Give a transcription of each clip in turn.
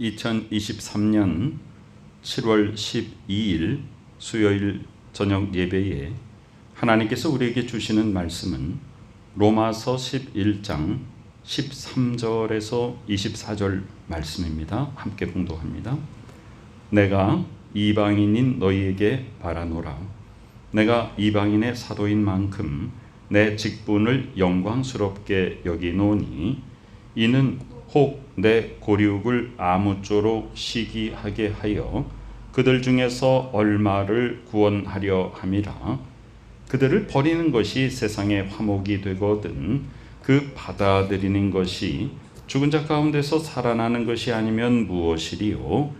2023년 7월 12일 수요일 저녁 예배에 하나님께서 우리에게 주시는 말씀은 로마서 11장 13절에서 24절 말씀입니다. 함께 봉독합니다. 내가 이방인인 너희에게 바라노라. 내가 이방인의 사도인 만큼 내 직분을 영광스럽게 여기노니 이는 혹 내 고륙을 아무쪼록 시기하게 하여 그들 중에서 얼마를 구원하려 함이라. 그들을 버리는 것이 세상의 화목이 되거든 그 받아들이는 것이 죽은 자 가운데서 살아나는 것이 아니면 무엇이리요?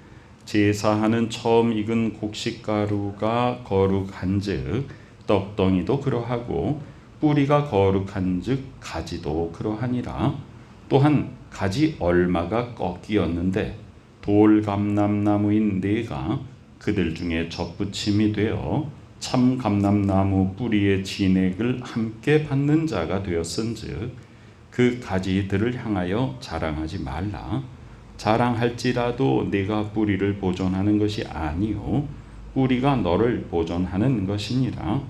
제사하는 처음 익은 곡식 가루가 거룩한즉 떡덩이도 그러하고 뿌리가 거룩한즉 가지도 그러하니라. 또한 가지 얼마가 꺾이었는데 돌감람나무인 네가 그들 중에 접붙임이 되어 참 감람나무 뿌리의 진액을 함께 받는 자가 되었은즉 그 가지들을 향하여 자랑하지 말라. 자랑할지라도 네가 뿌리를 보존하는 것이 아니요 뿌리가 너를 보존하는 것이니라.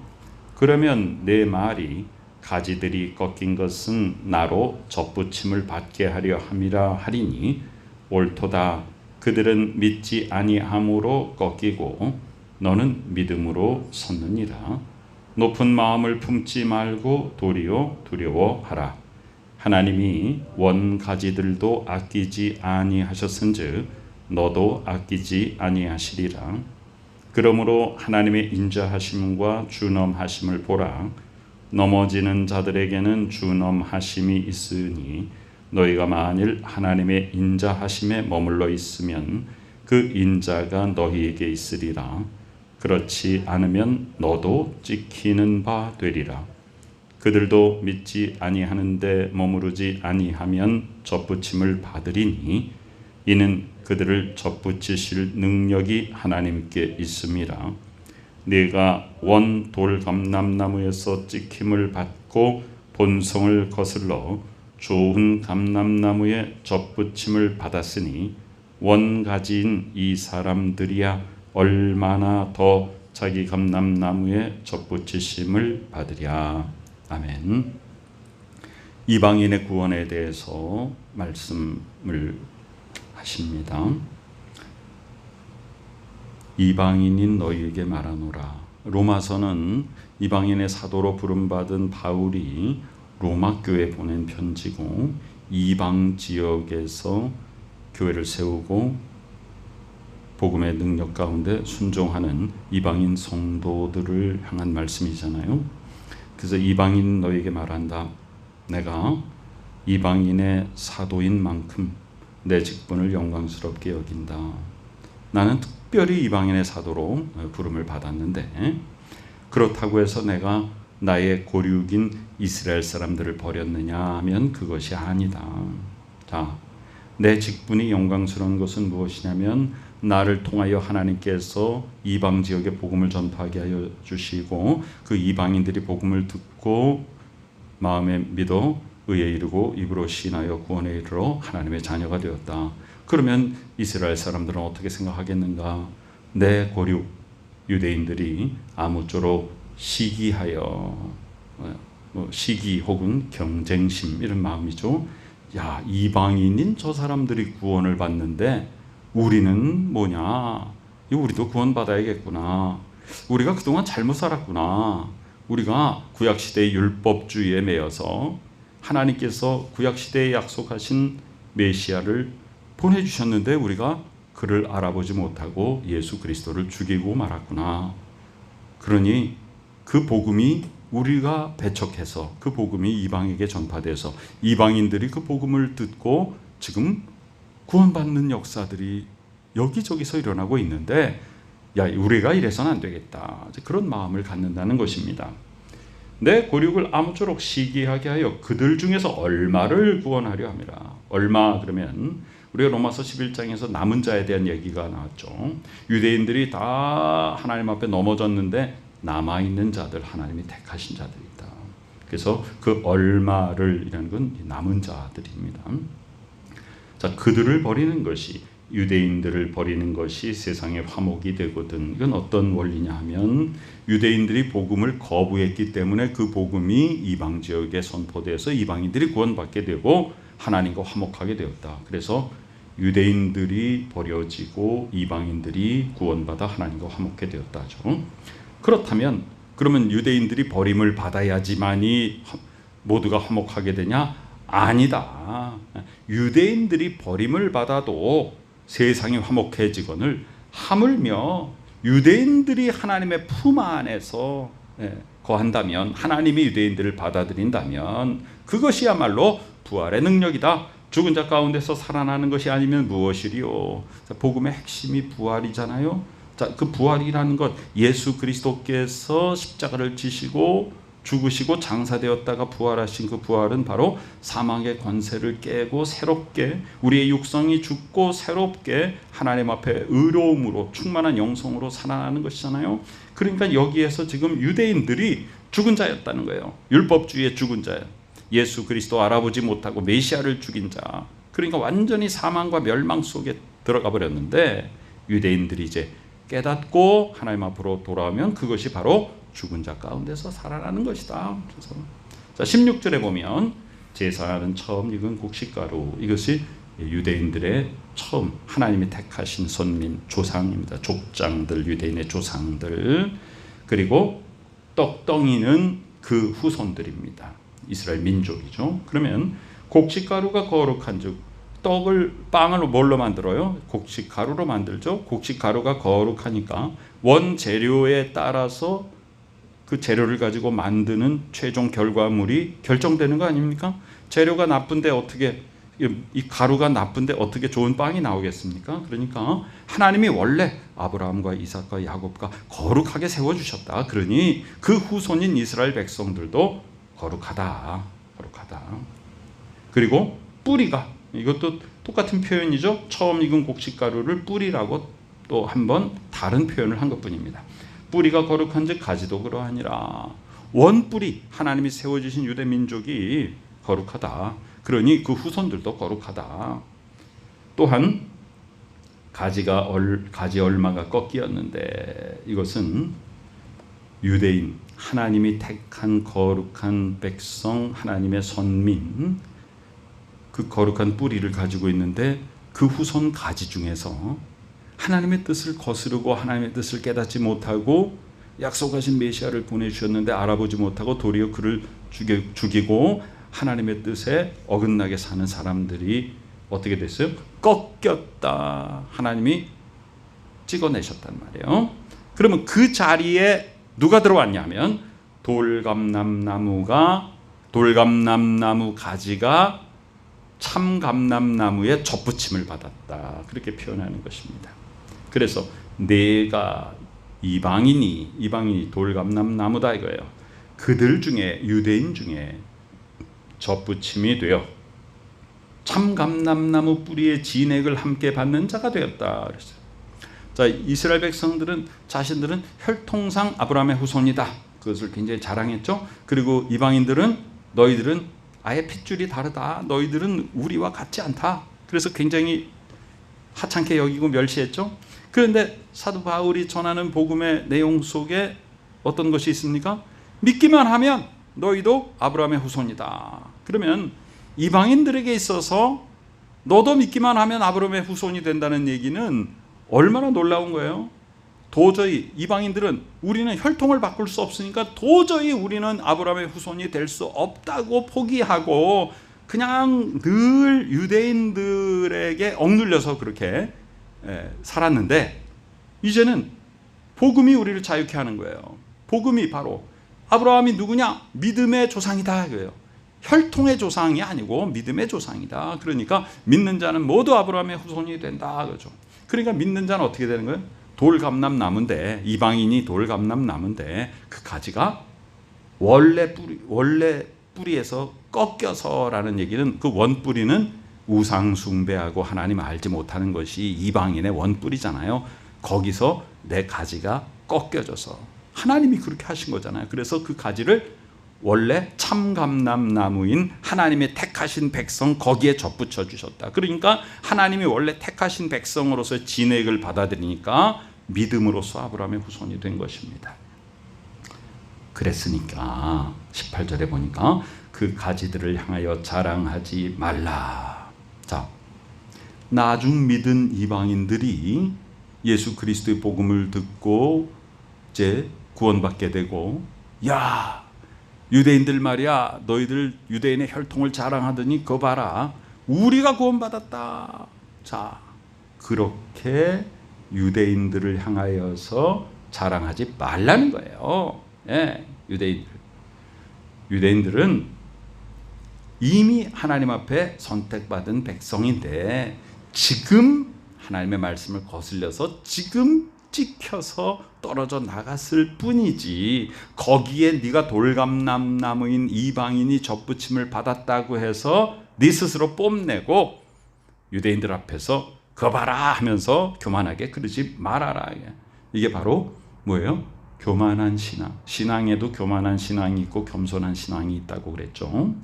그러면 내 말이 가지들이 꺾인 것은 나로 접붙임을 받게 하려 함이라 하리니 옳도다. 그들은 믿지 아니함으로 꺾이고 너는 믿음으로 섰느니라. 높은 마음을 품지 말고 도리어 두려워하라. 하나님이 원 가지들도 아끼지 아니하셨은즉 너도 아끼지 아니하시리라. 그러므로 하나님의 인자하심과 준엄하심을 보라 넘어지는 자들에게는 준엄하심이 있으니 너희가 만일 하나님의 인자하심에 머물러 있으면 그 인자가 너희에게 있으리라. 그렇지 않으면 너도 찍히는 바 되리라. 그들도 믿지 아니하는데 머무르지 아니하면 접붙임을 받으리니 이는 그들을 접붙이실 능력이 하나님께 있음이라 네가 원 돌감람나무에서 찍힘을 받고 본성을 거슬러 좋은 감람나무에 접붙임을 받았으니 원가지인 이 사람들이야 얼마나 더 자기 감람나무에 접붙이심을 받으랴 아멘. 이방인의 구원에 대해서 말씀을 하십니다. 이방인인 너희에게 말하노라. 로마서는 이방인의 사도로 부름받은 바울이 로마 교회 보낸 편지고 이방 지역에서 교회를 세우고 복음의 능력 가운데 순종하는 이방인 성도들을 향한 말씀이잖아요. 그래서 이방인 너에게 말한다. 내가 이방인의 사도인 만큼 내 직분을 영광스럽게 여긴다. 나는 특별히 이방인의 사도로 부름을 받았는데 그렇다고 해서 내가 나의 고륙인 이스라엘 사람들을 버렸느냐 하면 그것이 아니다. 자, 내 직분이 영광스러운 것은 무엇이냐면 나를 통하여 하나님께서 이방 지역에 복음을 전파하게 하여 주시고 그 이방인들이 복음을 듣고 마음에 믿어 의에 이르고 입으로 신하여 구원에 이르러 하나님의 자녀가 되었다. 그러면 이스라엘 사람들은 어떻게 생각하겠는가? 내 고륙 유대인들이 아무쪼록 시기하여 뭐 시기 혹은 경쟁심 이런 마음이죠. 야 이방인인 저 사람들이 구원을 받는데 우리는 뭐냐? 우리도 구원 받아야겠구나. 우리가 그동안 잘못 살았구나. 우리가 구약 시대의 율법주의에 매여서 하나님께서 구약 시대에 약속하신 메시아를 보내주셨는데 우리가 그를 알아보지 못하고 예수 그리스도를 죽이고 말았구나. 그러니 그 복음이 우리가 배척해서 그 복음이 이방에게 전파돼서 이방인들이 그 복음을 듣고 지금 구원받는 역사들이 여기저기서 일어나고 있는데 야 우리가 이래서는 안 되겠다 그런 마음을 갖는다는 것입니다. 내 고륙을 아무쪼록 시기하게 하여 그들 중에서 얼마를 구원하려 함이라. 얼마 그러면 우리가 로마서 11장에서 남은 자에 대한 얘기가 나왔죠. 유대인들이 다 하나님 앞에 넘어졌는데 남아 있는 자들 하나님이 택하신 자들이다. 그래서 그 얼마를 이라는 건 남은 자들입니다. 자, 그들을 버리는 것이 유대인들을 버리는 것이 세상의 화목이 되거든. 이건 어떤 원리냐 하면 유대인들이 복음을 거부했기 때문에 그 복음이 이방 지역에 선포돼서 이방인들이 구원받게 되고 하나님과 화목하게 되었다. 그래서 유대인들이 버려지고 이방인들이 구원받아 하나님과 화목해 되었다죠. 그렇다면 그러면 유대인들이 버림을 받아야지만이 모두가 화목하게 되냐? 아니다. 유대인들이 버림을 받아도 세상이 화목해지거늘 하물며 유대인들이 하나님의 품 안에서 예, 거한다면 하나님이 유대인들을 받아들인다면 그것이야말로 부활의 능력이다. 죽은 자 가운데서 살아나는 것이 아니면 무엇이리요? 복음의 핵심이 부활이잖아요. 자, 그 부활이라는 것 예수 그리스도께서 십자가를 지시고 죽으시고 장사되었다가 부활하신 그 부활은 바로 사망의 권세를 깨고 새롭게 우리의 육성이 죽고 새롭게 하나님 앞에 의로움으로 충만한 영성으로 살아나는 것이잖아요. 그러니까 여기에서 지금 유대인들이 죽은 자였다는 거예요. 율법주의의 죽은 자예요. 예수 그리스도 알아보지 못하고 메시아를 죽인 자. 그러니까 완전히 사망과 멸망 속에 들어가 버렸는데 유대인들이 이제 깨닫고 하나님 앞으로 돌아오면 그것이 바로 죽은 자 가운데서 살아나는 것이다. 그래서 자 16절에 보면 제사는 처음 익은 곡식가루 이것이 유대인들의 처음 하나님이 택하신 선민 조상입니다. 족장들 유대인의 조상들 그리고 떡덩이는 그 후손들입니다. 이스라엘 민족이죠. 그러면 곡식가루가 거룩한즉 떡을 빵을 뭘로 만들어요? 곡식 가루로 만들죠. 곡식 가루가 거룩하니까 원 재료에 따라서 그 재료를 가지고 만드는 최종 결과물이 결정되는 거 아닙니까? 재료가 나쁜데 어떻게 이 가루가 나쁜데 어떻게 좋은 빵이 나오겠습니까? 그러니까 하나님이 원래 아브라함과 이삭과 야곱과 거룩하게 세워 주셨다. 그러니 그 후손인 이스라엘 백성들도 거룩하다. 거룩하다. 그리고 뿌리가 이것도 똑같은 표현이죠. 처음 익은 곡식가루를 뿌리라고 또 한 번 다른 표현을 한 것뿐입니다. 뿌리가 거룩한즉 가지도 그러하니라. 원뿌리 하나님이 세워 주신 유대 민족이 거룩하다. 그러니 그 후손들도 거룩하다. 또한 가지가 얼, 가지 얼마가 꺾이었는데 이것은 유대인 하나님이 택한 거룩한 백성 하나님의 선민 그 거룩한 뿌리를 가지고 있는데 그 후손 가지 중에서 하나님의 뜻을 거스르고 하나님의 뜻을 깨닫지 못하고 약속하신 메시아를 보내주셨는데 알아보지 못하고 도리어 그를 죽이, 죽이고 하나님의 뜻에 어긋나게 사는 사람들이 어떻게 됐어요? 꺾였다. 하나님이 찍어내셨단 말이에요. 그러면 그 자리에 누가 들어왔냐면 돌감남나무가 돌감남나무 가지가 참감남나무에 접붙임을 받았다. 그렇게 표현하는 것입니다. 그래서 내가 이방인이 이방인이 돌감남나무다 이거예요. 그들 중에 유대인 중에 접붙임이 되어 참감남나무 뿌리의 진액을 함께 받는 자가 되었다. 그랬어요. 자 이스라엘 백성들은 자신들은 혈통상 아브라함의 후손이다. 그것을 굉장히 자랑했죠. 그리고 이방인들은 너희들은 아예 핏줄이 다르다. 너희들은 우리와 같지 않다. 그래서 굉장히 하찮게 여기고 멸시했죠. 그런데 사도 바울이 전하는 복음의 내용 속에 어떤 것이 있습니까? 믿기만 하면 너희도 아브라함의 후손이다. 그러면 이방인들에게 있어서 너도 믿기만 하면 아브라함의 후손이 된다는 얘기는 얼마나 놀라운 거예요. 도저히 이방인들은 우리는 혈통을 바꿀 수 없으니까 도저히 우리는 아브라함의 후손이 될 수 없다고 포기하고 그냥 늘 유대인들에게 억눌려서 그렇게 예, 살았는데 이제는 복음이 우리를 자유케 하는 거예요. 복음이 바로 아브라함이 누구냐? 믿음의 조상이다 이거예요. 혈통의 조상이 아니고 믿음의 조상이다. 그러니까 믿는 자는 모두 아브라함의 후손이 된다 그죠. 그러니까 믿는 자는 어떻게 되는 거예요? 돌감남 나무인데 이방인이 돌감남 나무인데 그 가지가 원래 뿌리 원래 뿌리에서 꺾여서라는 얘기는 그 원뿌리는 우상 숭배하고 하나님 알지 못하는 것이 이방인의 원뿌리잖아요. 거기서 내 가지가 꺾여져서 하나님이 그렇게 하신 거잖아요. 그래서 그 가지를 원래 참감람 나무인 하나님의 택하신 백성 거기에 접붙여 주셨다. 그러니까 하나님이 원래 택하신 백성으로서 진액을 받아들이니까 믿음으로써 아브라함의 후손이 된 것입니다. 그랬으니까 18절에 보니까 그 가지들을 향하여 자랑하지 말라. 자, 나중 믿은 이방인들이 예수 그리스도의 복음을 듣고 이제 구원받게 되고 야 유대인들 말이야 너희들 유대인의 혈통을 자랑하더니 거 봐라 우리가 구원받았다. 자 그렇게 유대인들을 향하여서 자랑하지 말라는 거예요. 예 유대인들. 유대인들은 이미 하나님 앞에 선택받은 백성인데 지금 하나님의 말씀을 거슬려서 지금 찍혀서 떨어져 나갔을 뿐이지 거기에 네가 돌감남 나무인 이방인이 접붙임을 받았다고 해서 네 스스로 뽐내고 유대인들 앞에서 거 봐라 하면서 교만하게 그러지 말아라. 이게 바로 뭐예요? 교만한 신앙. 신앙에도 교만한 신앙이 있고 겸손한 신앙이 있다고 그랬죠.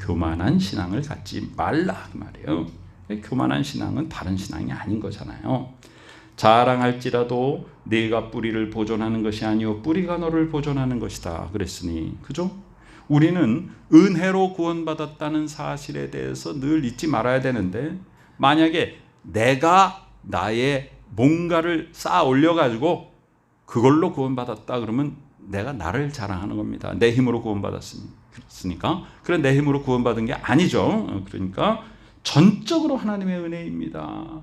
교만한 신앙을 갖지 말라 그 말이에요 교만한 신앙은 바른 신앙이 아닌 거잖아요. 자랑할지라도 내가 뿌리를 보존하는 것이 아니요 뿌리가 너를 보존하는 것이다. 그랬으니 그죠? 우리는 은혜로 구원받았다는 사실에 대해서 늘 잊지 말아야 되는데 만약에 내가 나의 뭔가를 쌓아 올려 가지고 그걸로 구원받았다 그러면 내가 나를 자랑하는 겁니다. 내 힘으로 구원받았으니까. 그래 내 힘으로 구원받은 게 아니죠. 그러니까 전적으로 하나님의 은혜입니다.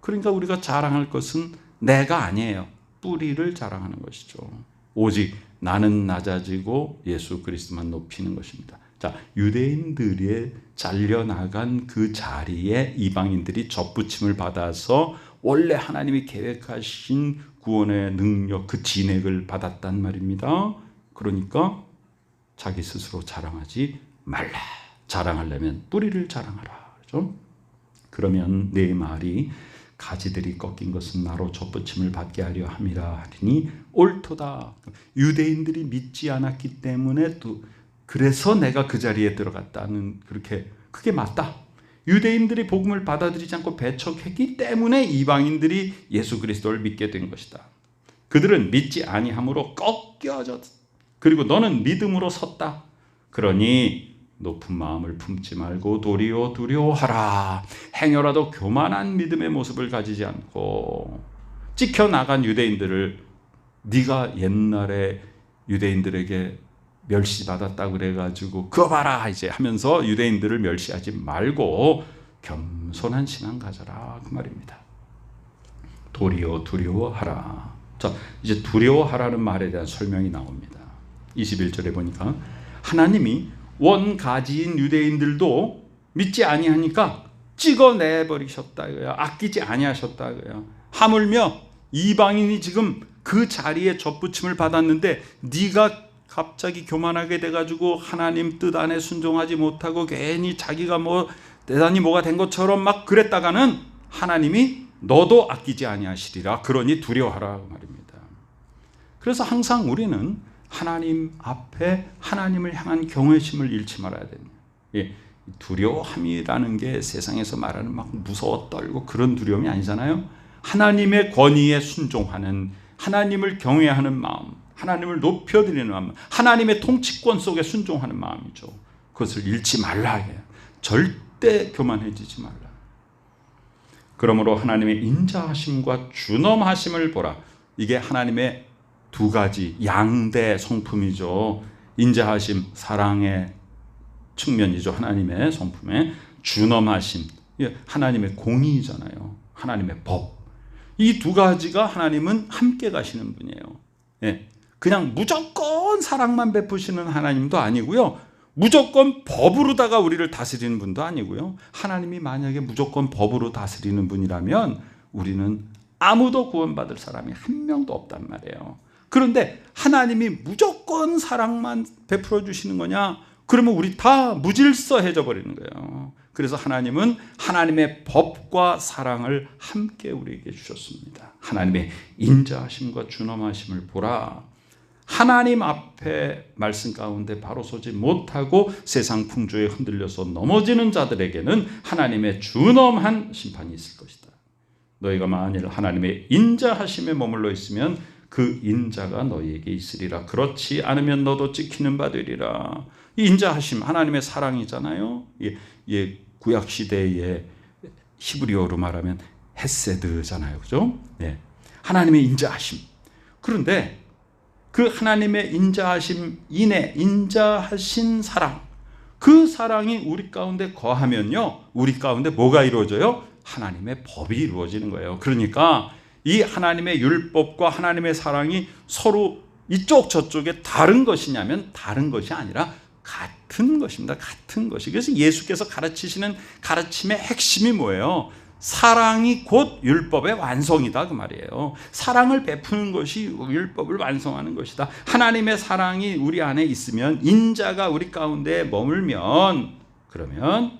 그러니까 우리가 자랑할 것은 내가 아니에요. 뿌리를 자랑하는 것이죠. 오직 나는 낮아지고 예수 그리스도만 높이는 것입니다. 자, 유대인들이 잘려나간 그 자리에 이방인들이 접붙임을 받아서 원래 하나님이 계획하신 구원의 능력, 그 진액을 받았단 말입니다. 그러니까 자기 스스로 자랑하지 말라. 자랑하려면 뿌리를 자랑하라. 그죠? 그러면 내 말이 가지들이 꺾인 것은 나로 접붙임을 받게 하려 함이라 하니 옳도다. 유대인들이 믿지 않았기 때문에 또 그래서 내가 그 자리에 들어갔다는 그렇게 그게 맞다. 유대인들이 복음을 받아들이지 않고 배척했기 때문에 이방인들이 예수 그리스도를 믿게 된 것이다. 그들은 믿지 아니함으로 꺾여졌. 그리고 너는 믿음으로 섰다. 그러니 높은 마음을 품지 말고 도리어 두려워하라. 행여라도 교만한 믿음의 모습을 가지지 않고 찍혀 나간 유대인들을 네가 옛날에 유대인들에게 멸시받았다 그래가지고 그거 봐라 이제 하면서 유대인들을 멸시하지 말고 겸손한 신앙 가져라 그 말입니다. 도리어 두려워하라. 자 이제 두려워하라는 말에 대한 설명이 나옵니다. 21절에 보니까 하나님이 원가지인 유대인들도 믿지 아니하니까 찍어내 버리셨다 고요. 아끼지 아니하셨다 고요. 하물며 이방인이 지금 그 자리에 접붙임을 받았는데 네가 갑자기 교만하게 돼가지고 하나님 뜻 안에 순종하지 못하고 괜히 자기가 뭐 대단히 뭐가 된 것처럼 막 그랬다가는 하나님이 너도 아끼지 아니하시리라. 그러니 두려워하라 그 말입니다. 그래서 항상 우리는 하나님 앞에 하나님을 향한 경외심을 잃지 말아야 됩니다. 예, 두려움이라는 게 세상에서 말하는 막 무서워 떨고 그런 두려움이 아니잖아요. 하나님의 권위에 순종하는 하나님을 경외하는 마음, 하나님을 높여드리는 마음, 하나님의 통치권 속에 순종하는 마음이죠. 그것을 잃지 말라 해요. 절대 교만해지지 말라. 그러므로 하나님의 인자하심과 준엄하심을 보라. 이게 하나님의 두 가지 양대 성품이죠. 인자하심, 사랑의 측면이죠. 하나님의 성품에 준엄하심, 하나님의 공의잖아요. 하나님의 법. 이 두 가지가 하나님은 함께 가시는 분이에요. 예. 그냥 무조건 사랑만 베푸시는 하나님도 아니고요. 무조건 법으로다가 우리를 다스리는 분도 아니고요. 하나님이 만약에 무조건 법으로 다스리는 분이라면 우리는 아무도 구원받을 사람이 한 명도 없단 말이에요. 그런데 하나님이 무조건 사랑만 베풀어 주시는 거냐? 그러면 우리 다 무질서해져 버리는 거예요. 그래서 하나님은 하나님의 법과 사랑을 함께 우리에게 주셨습니다. 하나님의 인자하심과 준엄하심을 보라. 하나님 앞에 말씀 가운데 바로 서지 못하고 세상 풍조에 흔들려서 넘어지는 자들에게는 하나님의 준엄한 심판이 있을 것이다. 너희가 만일 하나님의 인자하심에 머물러 있으면 그 인자가 너희에게 있으리라. 그렇지 않으면 너도 찍히는 바 되리라. 이 인자하심 하나님의 사랑이잖아요. 예, 예 구약 시대의 히브리어로 말하면 헤세드잖아요. 그죠? 네. 하나님의 인자하심. 그런데 그 하나님의 인자하심 인해 인자하신 사랑 그 사랑이 우리 가운데 거하면요. 우리 가운데 뭐가 이루어져요? 하나님의 법이 이루어지는 거예요. 그러니까 이 하나님의 율법과 하나님의 사랑이 서로 이쪽 저쪽에 다른 것이냐면 다른 것이 아니라 같은 것입니다. 같은 것이. 그래서 예수께서 가르치시는 가르침의 핵심이 뭐예요? 사랑이 곧 율법의 완성이다 그 말이에요. 사랑을 베푸는 것이 율법을 완성하는 것이다. 하나님의 사랑이 우리 안에 있으면 인자가 우리 가운데 머물면 그러면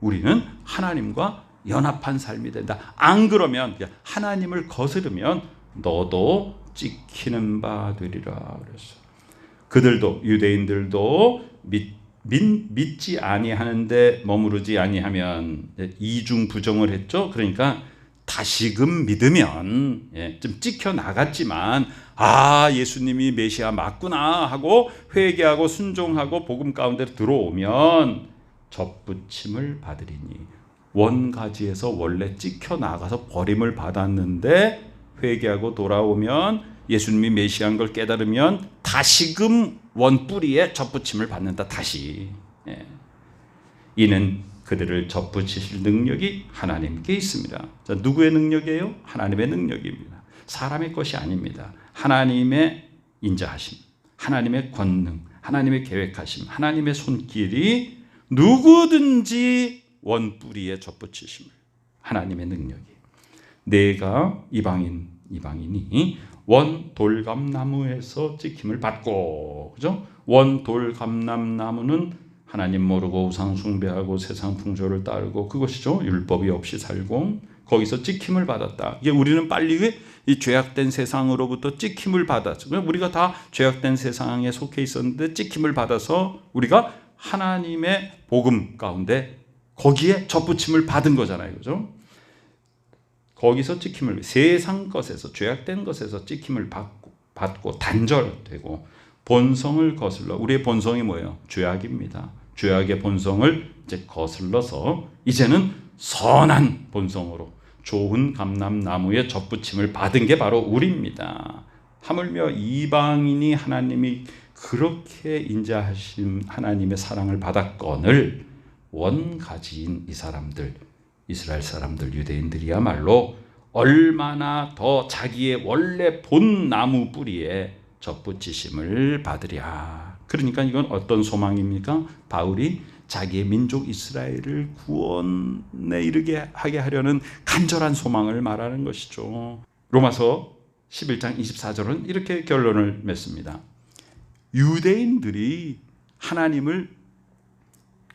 우리는 하나님과 연합한 삶이 된다. 안 그러면 하나님을 거스르면 너도 찍히는 바 되리라 그랬어. 그들도 유대인들도 믿, 믿, 믿 지 아니하는데 머무르지 아니하면 이중 부정을 했죠. 그러니까 다시금 믿으면 예, 좀 찍혀 나갔지만 아 예수님이 메시아 맞구나 하고 회개하고 순종하고 복음 가운데 들어오면 접붙임을 받으리니 원가지에서 원래 찍혀 나가서 버림을 받았는데 회개하고 돌아오면 예수님이 메시아인 걸 깨달으면 다시금 원 뿌리에 접붙임을 받는다 다시 예. 이는 그들을 접붙이실 능력이 하나님께 있습니다. 자, 누구의 능력이에요? 하나님의 능력입니다. 사람의 것이 아닙니다. 하나님의 인자하심, 하나님의 권능, 하나님의 계획하심, 하나님의 손길이 누구든지 원뿌리에 접붙이심을 하나님의 능력이 내가 이방인 이방인이 원 돌감나무에서 찍힘을 받고 그죠? 원 돌감남나무는 하나님 모르고 우상 숭배하고 세상 풍조를 따르고 그것이죠 율법이 없이 살고 거기서 찍힘을 받았다. 이게 우리는 빨리 이 죄악된 세상으로부터 찍힘을 받았죠. 우리가 다 죄악된 세상에 속해 있었는데 찍힘을 받아서 우리가 하나님의 복음 가운데 거기에 접붙임을 받은 거잖아요. 그죠? 거기서 찍힘을 세상 것에서 죄악된 것에서 찍힘을 받고, 받고 단절되고 본성을 거슬러 우리의 본성이 뭐예요? 죄악입니다. 죄악의 본성을 이제 거슬러서 이제는 선한 본성으로 좋은 감람나무의 접붙임을 받은 게 바로 우리입니다. 하물며 이방인이 하나님이 그렇게 인자하신 하나님의 사랑을 받았건을 원가지인 이 사람들 이스라엘 사람들 유대인들이야말로 얼마나 더 자기의 원래 본 나무 뿌리에 접붙이심을 받으랴. 그러니까 이건 어떤 소망입니까? 바울이 자기의 민족 이스라엘을 구원에 이르게 하게 하려는 간절한 소망을 말하는 것이죠. 로마서 11장 24절은 이렇게 결론을 맺습니다. 유대인들이 하나님을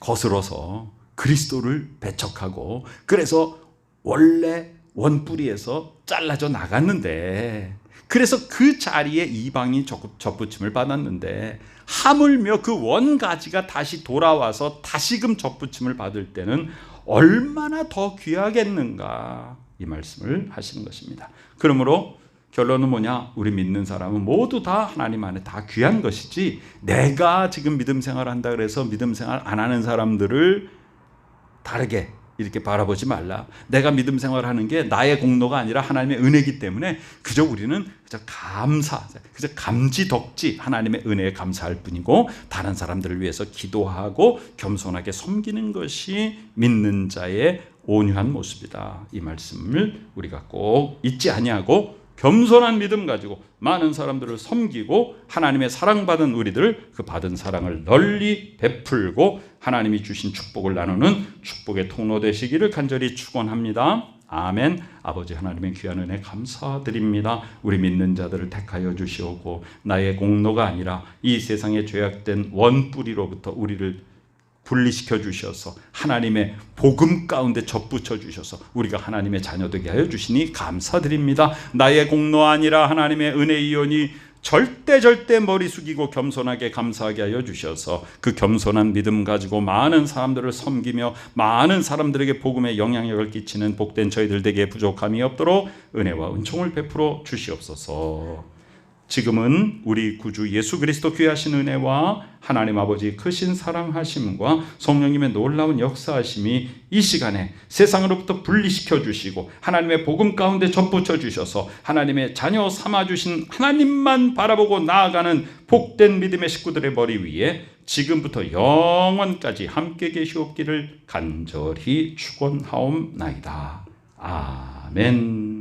거스러서 그리스도를 배척하고 그래서 원래 원뿌리에서 잘라져 나갔는데 그래서 그 자리에 이방이 접붙임을 받았는데 하물며 그 원가지가 다시 돌아와서 다시금 접붙임을 받을 때는 얼마나 더 귀하겠는가 이 말씀을 하시는 것입니다. 그러므로 결론은 뭐냐? 우리 믿는 사람은 모두 다 하나님 안에 다 귀한 것이지 내가 지금 믿음 생활한다 그래서 믿음 생활 안 하는 사람들을 다르게 이렇게 바라보지 말라. 내가 믿음 생활하는 게 나의 공로가 아니라 하나님의 은혜이기 때문에 그저 우리는 그저 감사, 그저 감지 덕지 하나님의 은혜에 감사할 뿐이고 다른 사람들을 위해서 기도하고 겸손하게 섬기는 것이 믿는 자의 온유한 모습이다. 이 말씀을 우리가 꼭 잊지 아니하고 겸손한 믿음 가지고 많은 사람들을 섬기고 하나님의 사랑받은 우리들 그 받은 사랑을 널리 베풀고 하나님이 주신 축복을 나누는 축복의 통로 되시기를 간절히 축원합니다. 아멘. 아버지 하나님의 귀한 은혜 감사드립니다. 우리 믿는 자들을 택하여 주시오고 나의 공로가 아니라 이 세상에 죄악된 원뿌리로부터 우리를 분리시켜 주셔서 하나님의 복음 가운데 접붙여 주셔서 우리가 하나님의 자녀 되게 하여 주시니 감사드립니다. 나의 공로 아니라 하나님의 은혜이오니 절대 절대 머리 숙이고 겸손하게 감사하게 하여 주셔서 그 겸손한 믿음 가지고 많은 사람들을 섬기며 많은 사람들에게 복음의 영향력을 끼치는 복된 저희들 되게 부족함이 없도록 은혜와 은총을 베풀어 주시옵소서. 지금은 우리 구주 예수 그리스도 귀하신 은혜와 하나님 아버지 크신 사랑하심과 성령님의 놀라운 역사하심이 이 시간에 세상으로부터 분리시켜 주시고 하나님의 복음 가운데 접붙여 주셔서 하나님의 자녀 삼아 주신 하나님만 바라보고 나아가는 복된 믿음의 식구들의 머리 위에 지금부터 영원까지 함께 계시옵기를 간절히 축원하옵나이다. 아멘.